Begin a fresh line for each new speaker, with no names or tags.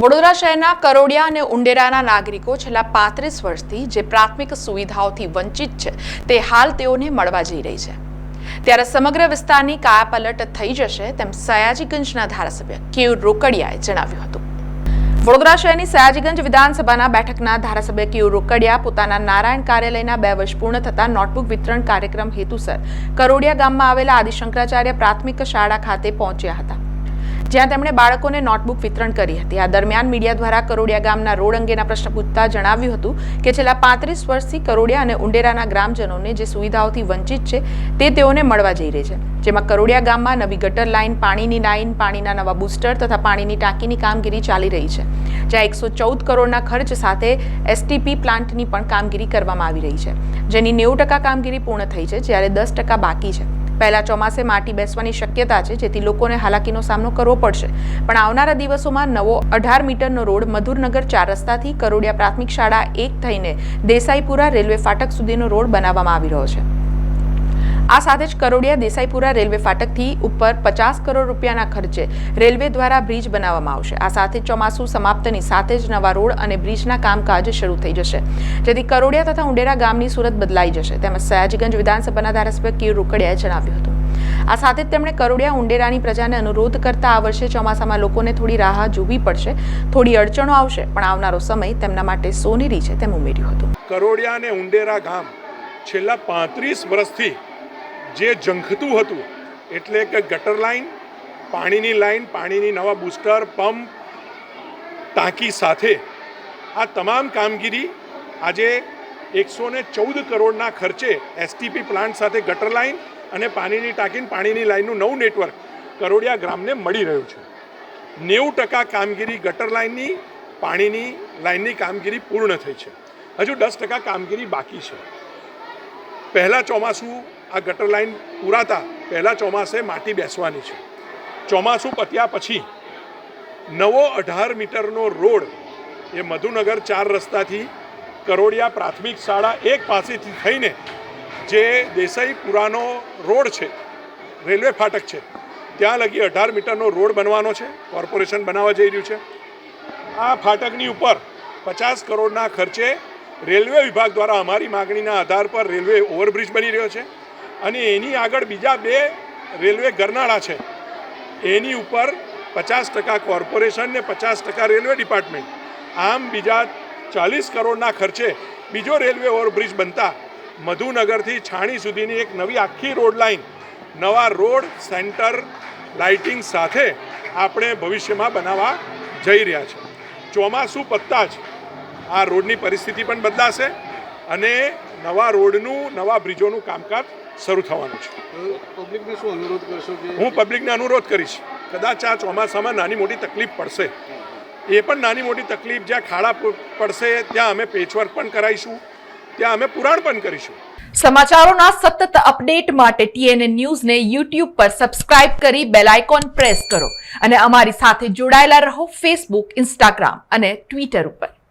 વડોદરા શહેરના કરોડિયા અને ઉંડેરાના નાગરિકો છેલ્લા પાંત્રીસ વર્ષથી જે પ્રાથમિક સુવિધાઓથી વંચિત છે, તે હાલ તેઓને મળવા જઈ રહી છે. ત્યારે સમગ્ર વિસ્તારની કાયાપલટ થઈ જશે તેમ સયાજીગંજના ધારાસભ્ય કેયુર રોકડિયાએ જણાવ્યું હતું. વડોદરા શહેરની સયાજીગંજ વિધાનસભાના બેઠકના ધારાસભ્ય કેયુર રોકડિયા પોતાના નારાયણ કાર્યાલયના બે વર્ષ પૂર્ણ થતા નોટબુક વિતરણ કાર્યક્રમ હેતુસર કરોડિયા ગામમાં આવેલા આદિશંકરાચાર્ય પ્રાથમિક શાળા ખાતે પહોંચ્યા હતા. જ્યાં તેમણે બાળકોને નોટબુક વિતરણ કરી હતી. આ દરમિયાન મીડિયા દ્વારા કરોડિયા ગામના રોડ અંગેના પ્રશ્ન પૂછતા જણાવ્યું હતું કે છેલ્લા પાંત્રીસ વર્ષથી કરોડિયા અને ઉંડેરાના ગ્રામજનોને જે સુવિધાઓથી વંચિત છે તે તેઓને મળવા જઈ રહી છે. જેમાં કરોડિયા ગામમાં નવી ગટર લાઇન, પાણીની લાઇન, પાણીના નવા બૂસ્ટર તથા પાણીની ટાંકીની કામગીરી ચાલી રહી છે, જ્યાં એકસો ચૌદ કરોડના ખર્ચ સાથે એસટીપી પ્લાન્ટની પણ કામગીરી કરવામાં આવી રહી છે. જેની નેવું ટકા કામગીરી પૂર્ણ થઈ છે, જ્યારે દસ ટકા બાકી છે. પહેલા ચોમાસે માટી બેસવાની શક્યતા છે, જેથી લોકોને હાલાકીનો સામનો કરવો પડશે. પણ આવનારા દિવસોમાં નવો અઢાર મીટરનો રોડ મધુરનગર ચાર રસ્તાથી કરોડિયા પ્રાથમિક શાળા એક થઈને દેસાઈપુરા રેલવે ફાટક સુધીનો રોડ બનાવવામાં આવી રહ્યો છે. આ સાથે જ કરોડિયા દેસાઈપુરા રેલવે ફાટકથી ઉપર પચાસ કરોડ રૂપિયાના ખર્ચે રેલવે દ્વારા બ્રિજ બનાવવામાં આવશે. આ સાથે ચોમાસું સમાપ્તની સાથે જ નવા રોડ અને બ્રિજના કામકાજ શરૂ થઈ જશે. જેથી કરોડિયા તથા ઉંડેરા ગામની સુરત બદલાઈ જશે. તેમજ સયાજીગંજ વિધાનસભાના ધારાસભ્ય કિર રોકડિયાએ જણાવ્યું હતું. આ સાથે જ તેમણે કરોડિયા ઉંડેરાની પ્રજાને અનુરોધ કરતા આ વર્ષે ચોમાસામાં લોકોને થોડી રાહ જોવી પડશે. થોડી અડચણો આવશે, પણ આવનારો સમય તેમના માટે સોનેરી છે તેમ ઉમેર્યું હતું.
કરોડિયા અને ઉંડેરા ગામ છેલ્લા પાંત્રીસ વર્ષથી જે ઝંખતું હતું, એટલે કે ગટર લાઈન, પાણીની લાઈન, પાણીની નવા બૂસ્ટર, પંપ ટાંકી સાથે આ તમામ કામગીરી આજે એકસો ને ચૌદ કરોડના ખર્ચે એસટીપી પ્લાન્ટ સાથે ગટર લાઈન અને પાણીની ટાંકીને પાણીની લાઈનનું નવું નેટવર્ક કરોડિયા ગ્રામને મળી રહ્યું છે. નેવું ટકા કામગીરી ગટર લાઇનની પાણીની લાઇનની કામગીરી પૂર્ણ થઈ છે. હજુ દસ ટકા કામગીરી બાકી છે. પહેલાં ચોમાસું આ ગટર લાઇન પૂરાતા, પહેલાં ચોમાસે માટી બેસવાની છે. ચોમાસું પત્યા પછી નવો અઢાર મીટરનો રોડ એ મધુનગર ચાર રસ્તાથી કરોડિયા પ્રાથમિક શાળા એક પાસેથી થઈને જે દેસાઈ પુરાનો રોડ છે, રેલવે ફાટક છે, ત્યાં લગી અઢાર મીટરનો રોડ બનવાનો છે, કોર્પોરેશન બનાવવા જઈ રહ્યું છે. આ ફાટકની ઉપર પચાસ કરોડના ખર્ચે રેલવે વિભાગ દ્વારા અમારી માગણીના આધાર પર રેલવે ઓવરબ્રિજ બની રહ્યો છે. અને એની આગળ બીજા બે રેલવે ગરનાળા છે. એની ઉપર પચાસ ટકા કોર્પોરેશન ને પચાસ ટકા રેલવે ડિપાર્ટમેન્ટ. આમ બીજા ચાલીસ કરોડના ખર્ચે બીજો રેલવે ઓવરબ્રિજ બનતા મધુનગરથી છાણી સુધીની એક નવી આખી રોડ લાઈન, નવા રોડ સેન્ટર લાઇટિંગ સાથે આપણે ભવિષ્યમાં બનાવવા જઈ રહ્યા છે. ચોમાસું પત્તા જ આ રોડની પરિસ્થિતિ પણ બદલાશે. અને નવા રોડનું નવા બ્રિજોનું કામકાજ શરૂ થવાનું છે.
પબ્લિકને શું અનુરોધ કરશો
હું પબ્લિકને અનુરોધ કરીશ. કદાચ આ ચોમાસામાં નાની મોટી તકલીફ પડશે. એ પણ નાની મોટી તકલીફ જ્યાં ખાડા પડશે ત્યાં અમે પેચવર્ક પણ કરાવીશું ત્યાં અમે પુરાણ પણ કરીશું.
સમાચારોના સતત અપડેટ માટે ટીએનએ ન્યૂઝને યુટ્યુબ પર સબસ્ક્રાઇબ કરી બેલ આઇકોન પ્રેસ કરો અને અમારી સાથે જોડાયેલા રહો ફેસબુક ઇન્સ્ટાગ્રામ અને ટ્વિટર ઉપર.